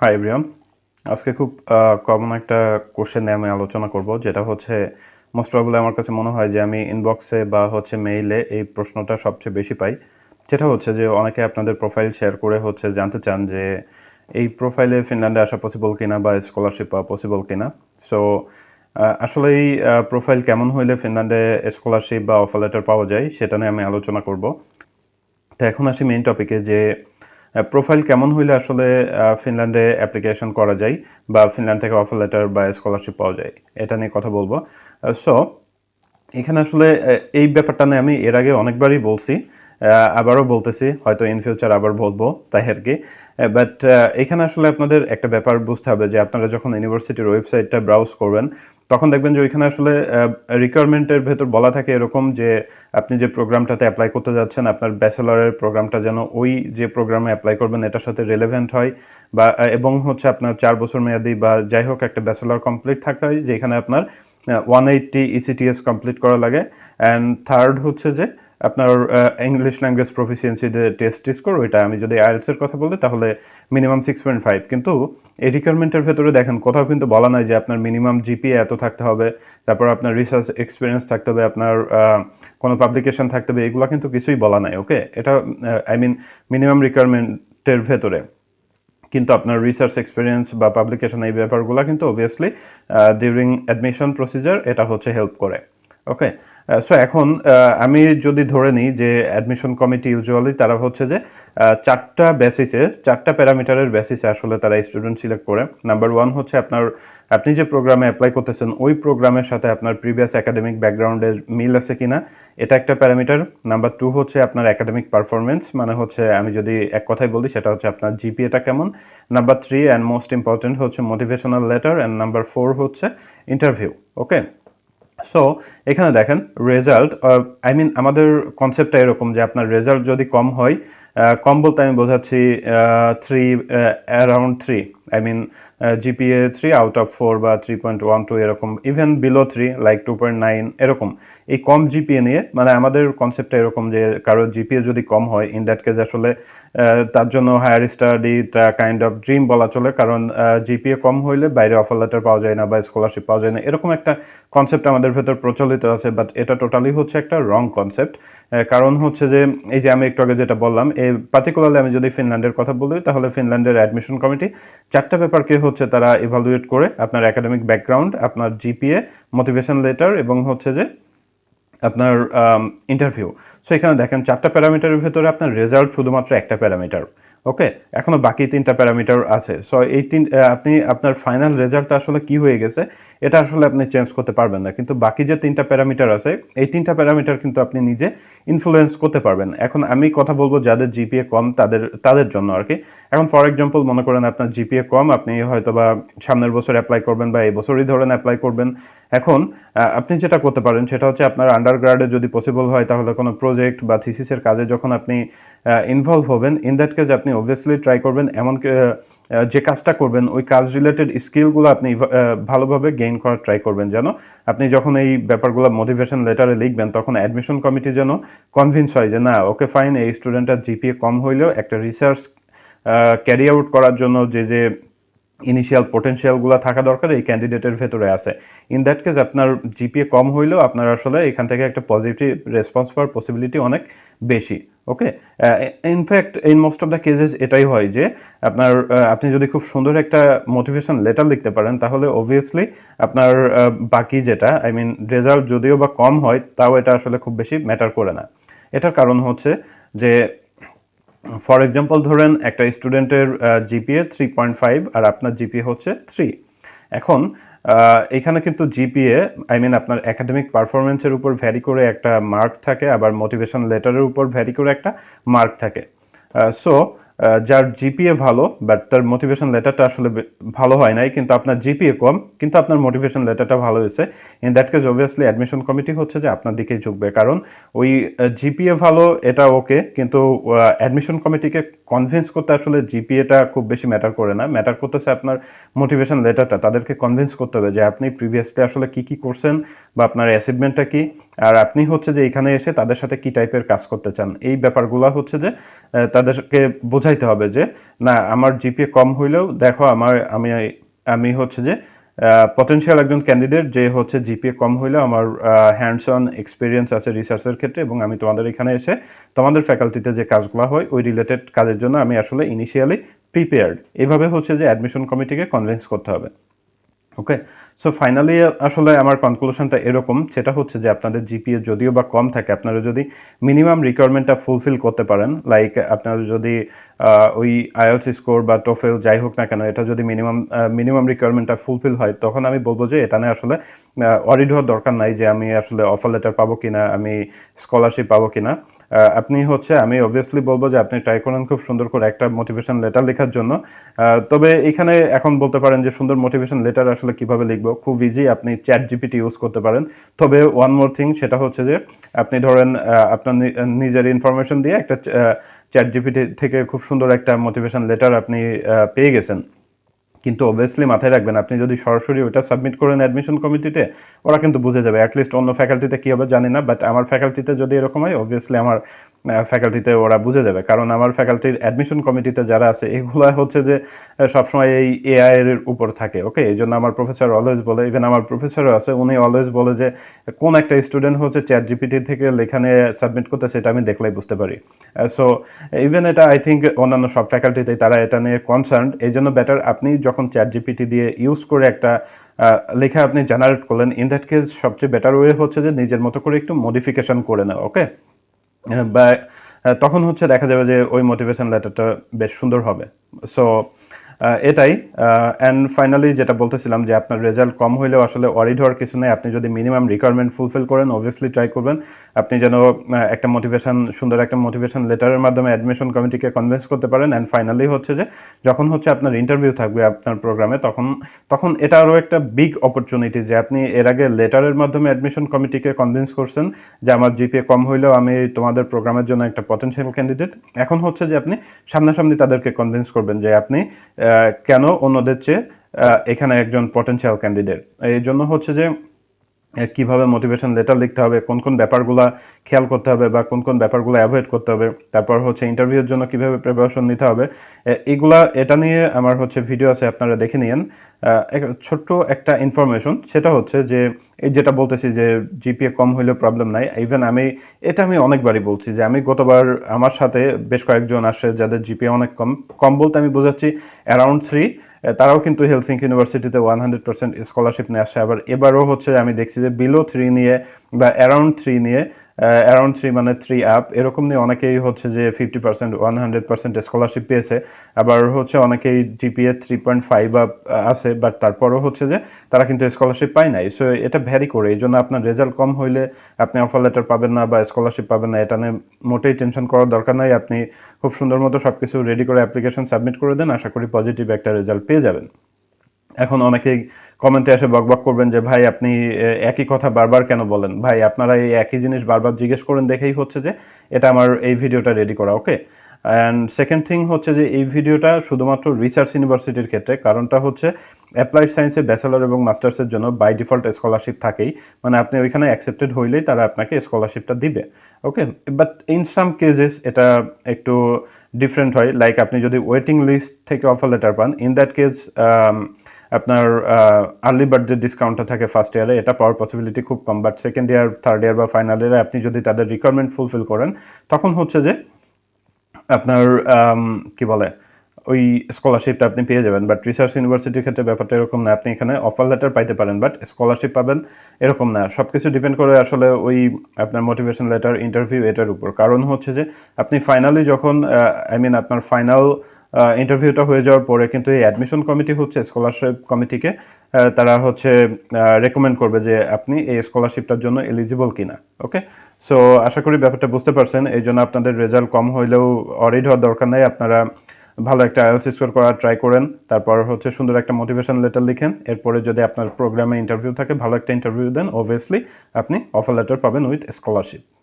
Hi everyone আজকে খুব common একটা কোশ্চেন নিয়ে আমি আলোচনা করব, যেটা হচ্ছে মোস্ট প্রবলি আমার কাছে মনে হয় যে আমি ইনবক্সে বা হচ্ছে মেইলে এই প্রশ্নটা সবচেয়ে বেশি পাই। যেটা হচ্ছে যে অনেকে আপনাদের প্রোফাইল শেয়ার করে হচ্ছে জানতে চান যে এই প্রোফাইলে ফিনল্যান্ডে আসা পসিবল কিনা বা স্কলারশিপ পাওয়া পসিবল কিনা। সো আসলে এই প্রোফাইল কেমন হইলে ফিনল্যান্ডে স্কলারশিপ বা অফার লেটার পাওয়া যায়, সেটা নিয়ে আমি আলোচনা করব। তো এখন আসি মেইন টপিকে যে প্রোফাইল কেমন হইলে আসলে ফিনল্যান্ডে অ্যাপ্লিকেশন করা যায় বা ফিনল্যান্ড থেকে অফার লেটার বা স্কলারশিপ পাওয়া যায়, এটা নিয়ে কথা বলব। সো এখানে আসলে এই ব্যাপারটা নিয়ে আমি এর আগে অনেকবারই বলছি আবারও বলতেছি, হয়তো ইন ফিউচার আবার বলব, তাই আর কি। বাট এখানে আসলে আপনাদের একটা ব্যাপার বুঝতে হবে যে আপনারা যখন ইউনিভার্সিটির ওয়েবসাইটটা ব্রাউজ করবেন তখন দেখবেন যে ওইখানে আসলে রিকোয়ারমেন্টের ভেতর বলা থাকে এরকম যে, আপনি যে প্রোগ্রামটাতে অ্যাপ্লাই করতে যাচ্ছেন, আপনার ব্যাচেলারের প্রোগ্রামটা যেন ওই যে প্রোগ্রামে অ্যাপ্লাই করবেন, এটার সাথে রেলেভেন্ট হয় বা এবং হচ্ছে আপনার চার বছর মেয়াদি বা যাই হোক একটা ব্যাচেলার কমপ্লিট থাকতে হয়, যেখানে আপনার ওয়ান এইটটি ইসিটিএস কমপ্লিট করা লাগে। অ্যান্ড থার্ড হচ্ছে যে আপনার ইংলিশ ল্যাঙ্গুয়েজ প্রফিসিয়েন্সি যে টেস্ট স্কোর ওইটা আমি যদি আইএলসের কথা বলি, তাহলে মিনিমাম সিক্স পয়েন্ট ফাইভ কিন্তু এই রিকোয়ারমেন্টের ভেতরে দেখেন, কোথাও কিন্তু বলা নাই যে আপনার মিনিমাম জিপি এত থাকতে হবে, তারপর আপনার রিসার্চ এক্সপিরিয়েন্স থাকতে হবে, আপনার কোনো পাবলিকেশন থাকতে হবে, এগুলো কিন্তু কিছুই বলা নাই ওকে এটা আই মিন মিনিমাম রিকোয়ারমেন্টের ভেতরে। কিন্তু আপনার রিসার্চ এক্সপিরিয়েন্স বা পাবলিকেশন এই ব্যাপারগুলো কিন্তু অবভিয়াসলি ডিউরিং অ্যাডমিশন প্রসিজার এটা হচ্ছে হেল্প করে ওকে সো এখন আমি যদি ধরে নিই যে অ্যাডমিশন কমিটি ইউজুয়ালি তারা হচ্ছে যে চারটা বেসিসে চারটা প্যারামিটারের বেসিসে আসলে তারা স্টুডেন্ট সিলেক্ট করে। নাম্বার ওয়ান হচ্ছে আপনার, আপনি যে প্রোগ্রামে অ্যাপ্লাই করতেছেন, ওই প্রোগ্রামের সাথে আপনার প্রিভিয়াস একাডেমিক ব্যাকগ্রাউন্ডের মিল আছে কিনা, এটা একটা প্যারামিটার নাম্বার টু হচ্ছে আপনার একাডেমিক পারফরমেন্স মানে হচ্ছে আমি যদি এক কথায় বলি সেটা হচ্ছে আপনার জিপিএটা কেমন। Number three and most important হচ্ছে motivational letter and number four হচ্ছে ইন্টারভিউ ওকে সো এখানে দেখেন রেজাল্ট আই মিন আমাদের কনসেপ্টটা এরকম যে আপনার রেজাল্ট যদি কম হয় কম বলতে আমি বোঝাচ্ছি three around three I mean GPA three out of four বা থ্রি পয়েন্ট ওয়ান টু এরকম even below three like two point nine এরকম। এই কম জিপিএ নিয়ে মানে আমাদের কনসেপ্টটা এরকম যে, কারও জিপিএ যদি কম হয় ইন দ্যাট কেস আসলে তার জন্য higher study kind of dream বলা চলে, কারণ জিপিএ কম হইলে বাইরে অফার লেটার পাওয়া যায় না বা স্কলারশিপ পাওয়া যায় না, এরকম একটা কনসেপ্ট আমাদের ভেতর প্রচলিত আছে বাট এটা টোটালি হচ্ছে একটা রং কনসেপ্ট কারণ হচ্ছে যে, এই যে আমি একটু আগে যেটা বললাম এই পার্টিকুলারলি আমি যদি ফিনল্যান্ডের কথা বলি, তাহলে ফিনল্যান্ডের অ্যাডমিশন কমিটি চারটা পেপারকে হচ্ছে তারা ইভালুয়েট করে আপনার একাডেমিক ব্যাকগ্রাউন্ড আপনার জিপিএ মোটিভেশন লেটার এবং হচ্ছে যে আপনার ইন্টারভিউ সো এখানে দেখেন চারটা প্যারামিটারের ভেতরে আপনার রেজাল্ট শুধুমাত্র একটা প্যারামিটার ওকে এখনও বাকি তিনটা প্যারামিটার আছে। সো এই তিন আপনি, আপনার ফাইনাল রেজাল্টটা আসলে কি হয়ে গেছে, এটা আসলে আপনি চেঞ্জ করতে পারবেন না। কিন্তু বাকি যে তিনটা প্যারামিটার আছে, এই তিনটা প্যারামিটার কিন্তু আপনি নিজে ইনফ্লুয়েন্স করতে পারবেন। এখন আমি কথা বলব যাদের জিপিএ কম, তাদের তাদের জন্য আর কি। এখন ফর এক্সাম্পল মনে করেন আপনার জিপিএ কম, আপনি হয়তো বা সামনের বছর অ্যাপ্লাই করবেন বা এই বছরই ধরেন অ্যাপ্লাই করবেন। এখন আপনি যেটা করতে পারেন, সেটা হচ্ছে আপনার আন্ডার গ্রাডে যদি পসিবল হয়, তাহলে কোনো প্রজেক্ট বা থিসিসের কাজে যখন আপনি ইনভলভ হবেন ইন দ্যাট কেজ আপনি অবভিয়াসলি ট্রাই করবেন, এমন যে কাজটা করবেন, ওই কাজ রিলেটেড স্কিলগুলো আপনি ভালোভাবে গেইন করার ট্রাই করবেন যেন আপনি যখন এই ব্যাপারগুলো মোটিভেশন লেটারে লিখবেন, তখন অ্যাডমিশন কমিটি যেন কনভিন্স হয় যে না ওকে ফাইন এই স্টুডেন্টের জিপিএ কম হইলেও একটা রিসার্চ ক্যারি আউট করার জন্য যে যে ইনিশিয়াল পোটেন্সিয়ালগুলো থাকা দরকার, এই ক্যান্ডিডেটের ভেতরে আছে। ইন দ্যাট কেস আপনার জিপিএ কম হইলেও আপনার আসলে এখান থেকে একটা পজিটিভ রেসপন্স পাওয়ার পসিবিলিটি অনেক বেশি। Okay in fact in most of the cases এটাই হয় যে, আপনার আপনি যদি খুব সুন্দর একটা মোটিভেশন লেটার লিখতে পারেন, তাহলে অবভিয়াসলি আপনার বাকি যেটা আই মিন রেজাল্ট যদিও বা কম হয়, তাও এটা আসলে খুব বেশি ম্যাটার করে না। এটার কারণ হচ্ছে যে ফর এক্সাম্পল ধরেন একটা স্টুডেন্টের জিপিএ থ্রি পয়েন্ট ফাইভ আর আপনার জিপিএ হচ্ছে থ্রি এখন এখানে কিন্তু জিপিএ আই মিন আপনার একাডেমিক পারফরমেন্সের উপর ভ্যারি করে একটা মার্ক থাকে, আবার মোটিভেশন লেটারের উপর ভ্যারি করে একটা মার্ক থাকে। সো যার জিপিএ ভালো বাট তার মোটিভেশন লেটারটা আসলে ভালো হয় নাই, কিন্তু আপনার জিপিএ কম, কিন্তু আপনার মোটিভেশন লেটারটা ভালো হয়েছে। In that case obviously admission committee হচ্ছে যে আপনার দিকেই ঝুঁকবে, কারণ ওই জিপিএ ভালো, এটা ওকে কিন্তু অ্যাডমিশন কমিটিকে কনভিন্স করতে আসলে জিপিএটা খুব বেশি ম্যাটার করে না। ম্যাটার করতেছে আপনার মোটিভেশন লেটারটা তাদেরকে কনভিন্স করতে হবে যে আপনি প্রিভিয়াসলি আসলে কি কি করছেন বা আপনার অ্যাচিভমেন্টটা কি। আর আপনি হচ্ছে যে এখানে এসে তাদের সাথে কি টাইপের কাজ করতে চান। এই ব্যাপারগুলো হচ্ছে যে তাদেরকে বোঝা বোঝাইতে হবে যে, না, আমার জিপিএ কম হইলেও, দেখো, আমার, আমি আমি হচ্ছে যে পটেন্সিয়াল একজন ক্যান্ডিডেট যে হচ্ছে জিপিএ কম হইলেও আমার হ্যান্ডস অন এক্সপিরিয়েন্স আছে রিসার্চের ক্ষেত্রে এবং আমি তোমাদের এখানে এসে তোমাদের ফ্যাকাল্টিতে যে কাজগুলো হয়, ওই রিলেটেড কাজের জন্য আমি আসলে ইনিশিয়ালি প্রিপেয়ার্ড এভাবে হচ্ছে যে অ্যাডমিশন কমিটিকে কনভিন্স করতে হবে। ওকে সো ফাইনালি আসলে আমার কনক্লুশনটা এরকম, সেটা হচ্ছে যে আপনাদের জিপিএ যদিও বা কম থাকে, আপনারা যদি মিনিমাম রিকোয়ারমেন্টটা ফুলফিল করতে পারেন লাইক আপনারা যদি ওই আইএলস স্কোর বা টোফেল যাই হোক না কেন, এটা যদি মিনিমাম মিনিমাম রিকোয়ারমেন্টটা ফুলফিল হয়, তখন আমি বলব যে এটা নিয়ে আসলে অডিট হওয়ার দরকার নাই যে আমি আসলে অফার লেটার পাবো কিনা, আমি স্কলারশিপ পাবো কিনা। আপনি হচ্ছে, আমি অবভিয়াসলি বলব যে আপনি ট্রাই করেন খুব সুন্দর করে একটা মোটিভেশন লেটার লেখার জন্য। তবে এখানে এখন বলতে পারেন যে সুন্দর মোটিভেশন লেটার আসলে কীভাবে লিখব? খুব ইজি আপনি চ্যাট জিপিটি ইউজ করতে পারেন। তবে ওয়ান মোর থিং সেটা হচ্ছে যে আপনি ধরেন আপনার নিজের ইনফরমেশন দিয়ে একটা চ্যাট জিপিটি থেকে খুব সুন্দর একটা মোটিভেশন লেটার আপনি পেয়ে গেছেন। কিন্তু অবভিয়াসলি মাথায় রাখবেন, আপনি যদি সরাসরি ওটা সাবমিট করেন অ্যাডমিশন কমিটিতে ওরা কিন্তু বুঝে যাবে অ্যাটলিস্ট অন্য ফ্যাকাল্টিতে কী হবে জানি না বাট আমার ফ্যাকাল্টিতে যদি এরকম হয় অবভিয়াসলি আমার ফ্যাকাল্টিতে ওরা বুঝে যাবে। কারণ আমার ফ্যাকাল্টির অ্যাডমিশন কমিটিতে যারা আছে, এগুলো হচ্ছে যে সবসময় এই এআই এর উপর থাকে ওকে এই জন্য আমার প্রফেসর অলওয়েজ বলে ইভেন আমার প্রফেসরও আছে, উনি অলওয়েজ বলে যে, কোন একটা স্টুডেন্ট হচ্ছে চ্যাট জিপিটি থেকে লেখানে সাবমিট করতে সেটা আমি দেখলেই বুঝতে পারি। সো ইভেন এটা আই থিঙ্ক অন্যান্য সব ফ্যাকাল্টিতে তারা এটা নিয়ে কনসার্ন এই জন্য বেটার আপনি যখন চ্যাট জিপিটি দিয়ে ইউজ করে একটা লেখা আপনি জেনারেট করলেন ইন দ্যাট কেস সবচেয়ে বেটার ওয়ে হচ্ছে যে, নিজের মতো করে একটু মডিফিকেশন করে নেওয়া ওকে বা তখন হচ্ছে দেখা যাবে যে ওই মোটিভেশন লেটারটা বেশ সুন্দর হবে। সো এটাই। অ্যান্ড ফাইনালি যেটা বলতেছিলাম যে আপনার রেজাল্ট কম হইলেও আসলে অরিড হওয়ার কিছু নেই। আপনি যদি মিনিমাম রিকোয়ারমেন্ট ফুলফিল করেন অবভিয়াসলি ট্রাই করবেন। আপনি যেন একটা মোটিভেশন সুন্দর একটা মোটিভেশন লেটারের মাধ্যমে অ্যাডমিশন কমিটিকে কনভিন্স করতে পারেন। অ্যান্ড ফাইনালি হচ্ছে যে, যখন হচ্ছে আপনার ইন্টারভিউ থাকবে আপনার প্রোগ্রামে তখন তখন এটা আরও একটা বিগ অপরচুনিটি যে আপনি এর আগে লেটারের মাধ্যমে অ্যাডমিশন কমিটিকে কনভিন্স করছেন যে আমার জিপিএ কম হইলেও আমি তোমাদের প্রোগ্রামের জন্য একটা পটেনশিয়াল ক্যান্ডিডেট এখন হচ্ছে যে আপনি সামনাসামনি তাদেরকে কনভিন্স করবেন যে আপনি কেন অন্যদের চেয়ে এখানে একজন পটেনশিয়াল ক্যান্ডিডেট এই জন্য হচ্ছে যে কীভাবে মোটিভেশন লেটার লিখতে হবে, কোন কোন ব্যাপারগুলো খেয়াল করতে হবে বা কোন কোন ব্যাপারগুলো অ্যাভয়েড করতে হবে, তারপর হচ্ছে ইন্টারভিউর জন্য কীভাবে প্রিপারেশন নিতে হবে এগুলা, এটা নিয়ে আমার হচ্ছে ভিডিও আছে, আপনারা দেখে নিন ছোট্ট একটা ইনফরমেশন সেটা হচ্ছে যে, এই যেটা বলতেছি যে জিপিএ কম হইলেও প্রবলেম নাই। ইভেন আমি, এটা আমি অনেকবারই বলছি যে, আমি গতবার আমার সাথে বেশ কয়েকজন আসে যাদের জিপিএ অনেক কম। কম বলতে আমি বোঝাচ্ছি অ্যারাউন্ড থ্রি তারাও কিন্তু হেলসিঙ্ক ইউনিভার্সিটিতে ওয়ান হান্ড্রেড পার্সেন্ট স্কলারশিপ নিয়ে আসছে। আবার এবারও হচ্ছে আমি দেখছি যে বিলো থ্রি নিয়ে বা অ্যারাউন্ড থ্রি নিয়ে অ্যারাউন্ড থ্রি মানে থ্রি আপ এরকম নিয়ে অনেকেই হচ্ছে যে fifty percent one hundred percent scholarship পেয়েছে। আবার হচ্ছে অনেকেই GPA three point five up আছে বাট তারপরও হচ্ছে যে তারা কিন্তু স্কলারশিপ পায় নাই। সো এটা ভ্যারি করে, এই জন্য আপনার রেজাল্ট কম হইলে আপনি অফার লেটার পাবেন না বা স্কলারশিপ পাবেন না, এটা নিয়ে মোটেই টেনশন করার দরকার নাই। আপনি খুব সুন্দর মতো সব কিছু রেডি করে অ্যাপ্লিকেশন সাবমিট করে দেন, আশা করি পজিটিভ একটা রেজাল্ট পেয়ে যাবেন। এখন অনেকেই কমেন্টে এসে বকবক করবেন যে, ভাই, আপনি একই কথা বারবার কেন বলেন? ভাই, আপনারা এই একই জিনিস বারবার জিজ্ঞেস করেন, দেখেই হচ্ছে যে, এটা আমার এই ভিডিওটা রেডি করা ওকে অ্যান্ড সেকেন্ড থিং হচ্ছে যে, এই ভিডিওটা শুধুমাত্র রিসার্চ ইউনিভার্সিটির ক্ষেত্রে, কারণটা হচ্ছে অ্যাপ্লাইড সায়েন্সে ব্যাচেলর এবং মাস্টার্সের জন্য বাই ডিফল্ট স্কলারশিপ থাকেই। মানে আপনি ওইখানে অ্যাকসেপ্টেড হইলেই তারা আপনাকে স্কলারশিপটা দিবে ওকে বাট ইন সাম কেজেস এটা একটু ডিফারেন্ট হয়। লাইক আপনি যদি ওয়েটিং লিস্ট থেকে অফার লেটার পান ইন দ্যাট কেস আপনার আর্লি বার্থডে ডিসকাউন্টটা থাকে ফার্স্ট ইয়ারে এটা পাওয়ার পসিবিলিটি খুব কম but second year third year বা ফাইনাল ইয়ারে আপনি যদি তাদের রিকোয়ারমেন্ট ফুলফিল করেন, তখন হচ্ছে যে আপনার কি বলে, ওই স্কলারশিপটা আপনি পেয়ে যাবেন। বাট রিসার্চ ইউনিভার্সিটির ক্ষেত্রে ব্যাপারটা এরকম না, আপনি এখানে অফার লেটার পাইতে পারেন বাট স্কলারশিপ পাবেন এরকম না। সব কিছু ডিপেন্ড করে আসলে ওই আপনার মোটিভেশন লেটার ইন্টারভিউ এটার উপর। কারণ হচ্ছে যে, আপনি ফাইনালি যখন আই মিন আপনার ফাইনাল ইন্টারভিউটা হয়ে যাওয়ার পরে কিন্তু এই অ্যাডমিশন কমিটি হচ্ছে স্কলারশিপ কমিটিকে তারা হচ্ছে রেকমেন্ড করবে যে আপনি এই স্কলারশিপটার জন্য এলিজিবল কিনা ওকে সো আশা করি ব্যাপারটা বুঝতে পারছেন, এই জন্য আপনাদের রেজাল্ট কম হইলেও অরিড হওয়ার দরকার নেই, আপনারা ভালো একটা আইএলস স্কোর করার ট্রাই করেন, তারপর হচ্ছে সুন্দর একটা মোটিভেশন লেটার লিখেন, এরপরে যদি আপনার প্রোগ্রামে ইন্টারভিউ থাকে, ভালো একটা ইন্টারভিউ দেন অবভিয়াসলি আপনি অফার লেটার পাবেন উইথ স্কলারশিপ